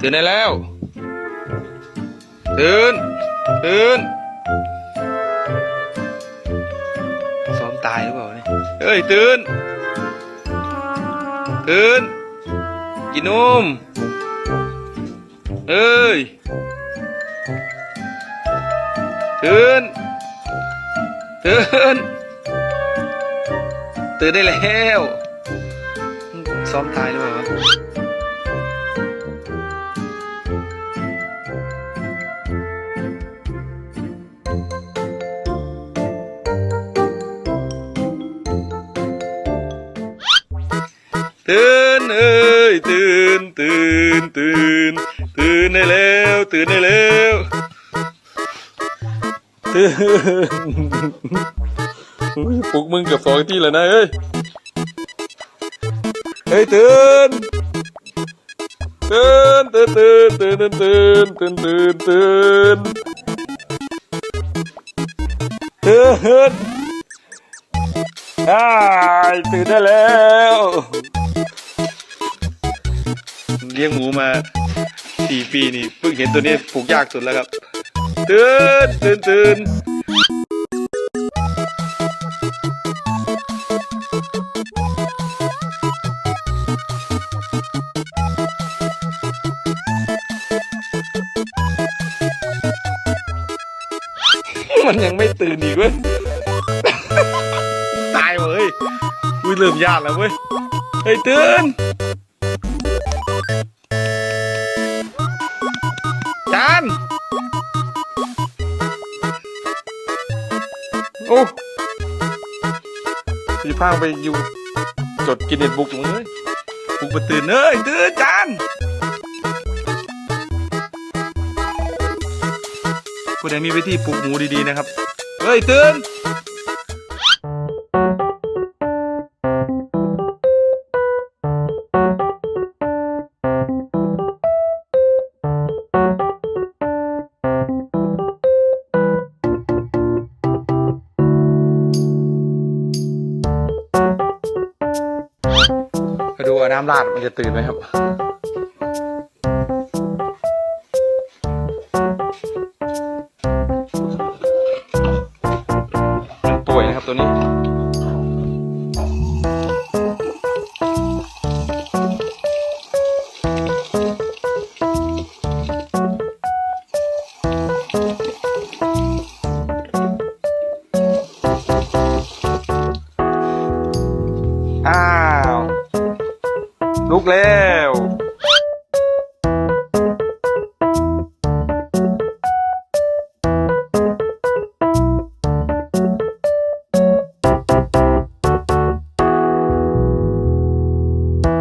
ตื่นได้แล้ว ตื่น ตื่น ซ้อมตายหรือเปล่าเนี่ยเฮ้ย ตื่น ตื่น กินนมเอ้ย ตื่น ตื่น ตื่นได้แล้ว ซ้อมตายหรือเปล่า ตื่นเอ้ยตื่นตื่นตื่นตื่นได้แล้วตื่นได้แล้วตื่นปลุกมึงกับสองที่แล้วนะเอ้ยเฮ้ยตื่นตื่นตื่นตื่นตื่นตื่นตื่นตื่นตื่นตื่นตื่นอ้ยตื่นได้แล้ว ลี้ยงหมูมาสี่ปีนี่เพิ่งเห็นตัวนี้ปลูกยากสุดแล้วครับ ตื่นตื่นตื่นมันยังไม่ตื่นอีกเว้ย ตายเว้ยอุ้ยเริ่มยากแล้วเว้ย เฮ้ยตื่น โอ้พี่พางไปอยู่จดกินเน็ตบุกมึงเลยบุกมาตื่นเอ้ยตื่นจานผู้ใดมีวิธีปลุกหมูดีๆนะครับ เฮ้ยตื่น มาดูน้ำราดมันจะตื่นไหมครับป่วยนะครับตัวนี้ ลุกแล้ว